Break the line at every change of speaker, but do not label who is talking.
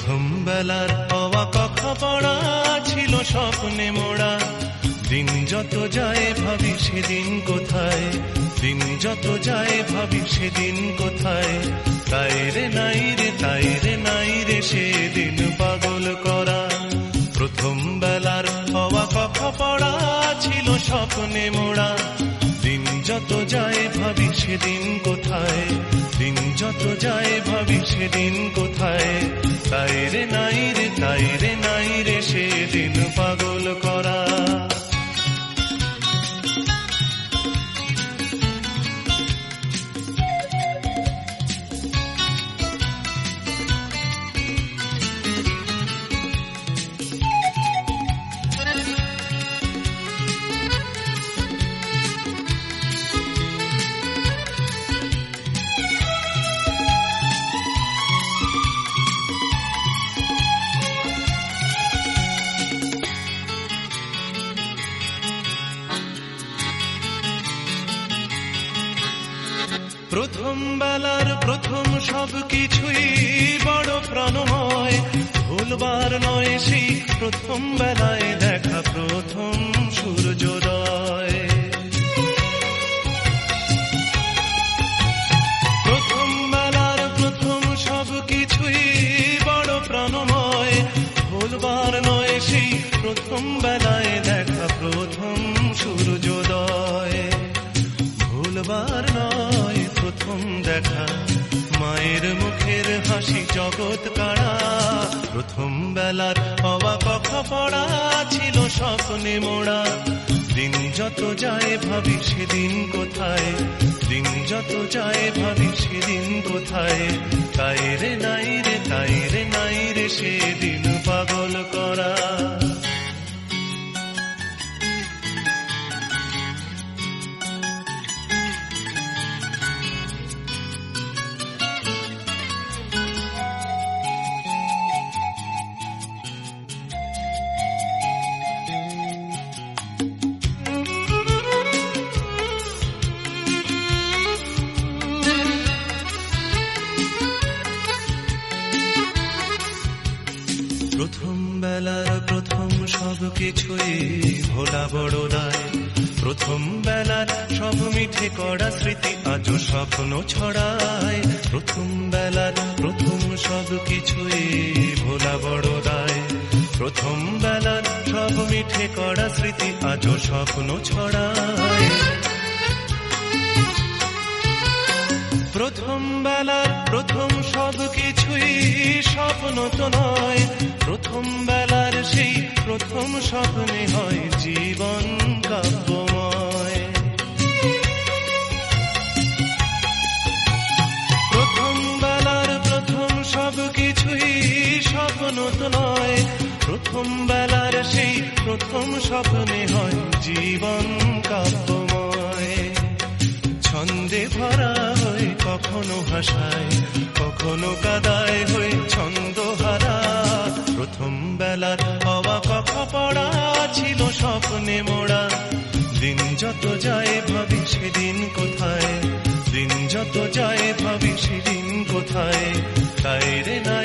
প্রথম বেলার হওয়া কথা পড়া ছিল স্বপ্নে মোড়া। দিন যত যায় ভাবি সেদিন কোথায়? দিন যত যায় ভাবি সেদিন কোথায়? তাই রে নাই রে, তাই রে নাই রে, সেদিন পাগল করা। প্রথম বেলার হওয়া কথা পড়া ছিল স্বপ্নে মোড়া। দিন যত যায় ভাবি সেদিন কোথায়? দিন যত যায় ভাবি সেদিন কোথায়? তাই রে নাই রে তাই রে নাই প্রথম বেলার প্রথম সব কিছুই বড় প্রাণময়। ভুলবার নয় সেই প্রথম বেলায় দেখা প্রথম সূর্যোদয়। প্রথম বেলার প্রথম সব কিছুই বড় প্রাণময়। ভুলবার নয় সেই প্রথম বেলায় দেখা প্রথম সূর্যোদয়। ভুলবার দেখা মায়ের মুখের হাসি জগৎ কাড়া প্রথম বেলার হওয়া কথা পড়া ছিল স্বপ্নে মোড়া। দিন যত যায় ভাবি সেদিন কোথায়? দিন যত যায় ভাবি সেদিন কোথায়? তাই রে নাই রে, তাই রে নাই রে, সেদিন পাগল করা। প্রথম বেলার প্রথম সব কিছুই ভোলা বড় দায় প্রথম বেলার সব মিঠে করা স্মৃতি আজও স্বপ্ন ছড়ায়। প্রথম বেলার প্রথম সব কিছুই ভোলা বড় দায় প্রথম বেলার সব মিঠে করা স্মৃতি আজও স্বপ্ন ছড়ায়। প্রথম বেলার প্রথম সব কিছুই স্বপ্ন তো নয়। প্রথম বেলার সেই প্রথম স্বপ্নে হয় জীবন কাব্যময়। প্রথম বেলার প্রথম সব কিছুই স্বপ্ন তো নয়। প্রথম বেলার সেই প্রথম স্বপ্নে হয় জীবন কাব্যময়। ছন্দে ভরা হয়, কখনো হাসায়, কখনো কাদায় হয়ে ছন্দ বেলার হওয়া পড়া ছিল স্বপ্নে মোড়া। দিন যত যায় ভাবি সেদিন কোথায়? দিন যত যায় ভাবি সেদিন কোথায়? তাই রে না